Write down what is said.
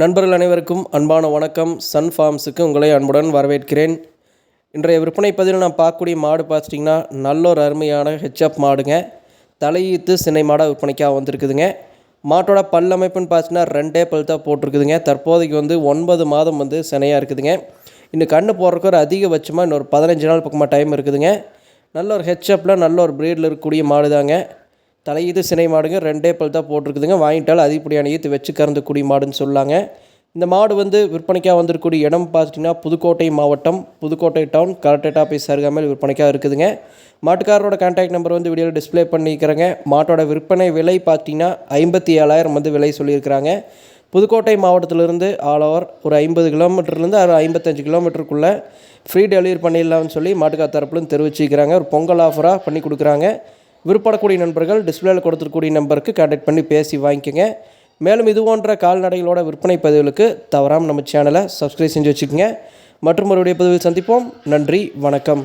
நண்பர்கள் அனைவருக்கும் அன்பான வணக்கம். சன் ஃபார்ம்ஸுக்கு உங்களை அன்புடன் வரவேற்கிறேன். இன்றைய விற்பனை பதிவில் நான் பார்க்கக்கூடிய மாடு பார்த்துட்டிங்கன்னா நல்ல ஒரு அருமையான ஹெச்அப் மாடுங்க. தலையீத்து சினை மாடாக விற்பனைக்காக வந்திருக்குதுங்க. மாட்டோட பல் அமைப்புன்னு பார்த்தீங்கன்னா ரெண்டே பல் தான் போட்டிருக்குதுங்க. தற்போதைக்கு வந்து ஒன்பது மாதம் வந்து சினையாக இருக்குதுங்க. இன்னும் கண்ணு போடுறதுக்கு ஒரு அதிகபட்சமாக இன்னொரு பதினஞ்சு நாள் பக்கமாக டைம் இருக்குதுங்க. நல்ல ஒரு ஹெச்அப்பில் நல்ல ஒரு ப்ரீடில் இருக்கக்கூடிய மாடு தாங்க தலையீது சினை மாடுங்க ரெண்டே பல் தான் போட்டிருக்குதுங்க. வாங்கிட்டாலும் அதிகப்படியான ஈத்து வச்சு குடி மாடுன்னு சொல்லாங்க. இந்த மாடு வந்து விற்பனைக்காக வந்திருக்கக்கூடிய இடம் பார்த்துட்டிங்கன்னா புதுக்கோட்டை மாவட்டம் புதுக்கோட்டை டவுன் கலெக்டரேட் ஆஃபீஸ் அருகாமல் விற்பனைக்காக இருக்குதுங்க. மாட்டுக்காரரோட கான்டாக்ட் நம்பர் வந்து வீடியோவில் டிஸ்ப்ளே பண்ணிக்கிறேங்க. மாட்டோட விற்பனை விலை பார்த்தீங்கன்னா ஐம்பத்தி ஏழாயிரம் வந்து விலை சொல்லியிருக்கிறாங்க. புதுக்கோட்டை மாவட்டத்திலிருந்து ஆல் ஓவர் ஒரு ஐம்பது கிலோமீட்டர்லேருந்து ஒரு ஐம்பத்தஞ்சு கிலோமீட்டருக்குள்ளே ஃப்ரீ டெலிவரி பண்ணிடலாம்னு சொல்லி மாட்டுக்கார் தரப்புலும் தெரிவிச்சிருக்கிறாங்க ஒரு பொங்கல் ஆஃபராக பண்ணி கொடுக்குறாங்க. விருப்பப்படக்கூடிய நண்பர்கள் டிஸ்பிளேல கொடுத்துருக்கூடிய நம்பருக்கு கான்டாக்ட் பண்ணி பேசி வாங்கிக்கோங்க. மேலும் இது போன்ற கால்நடைகளோட விற்பனை பதிவுகளுக்கு தவறாமல் நம்ம சேனலை சப்ஸ்கிரைப் செஞ்சு வச்சுக்கோங்க. மற்றும் ஒரு பதிவில் சந்திப்போம். நன்றி வணக்கம்.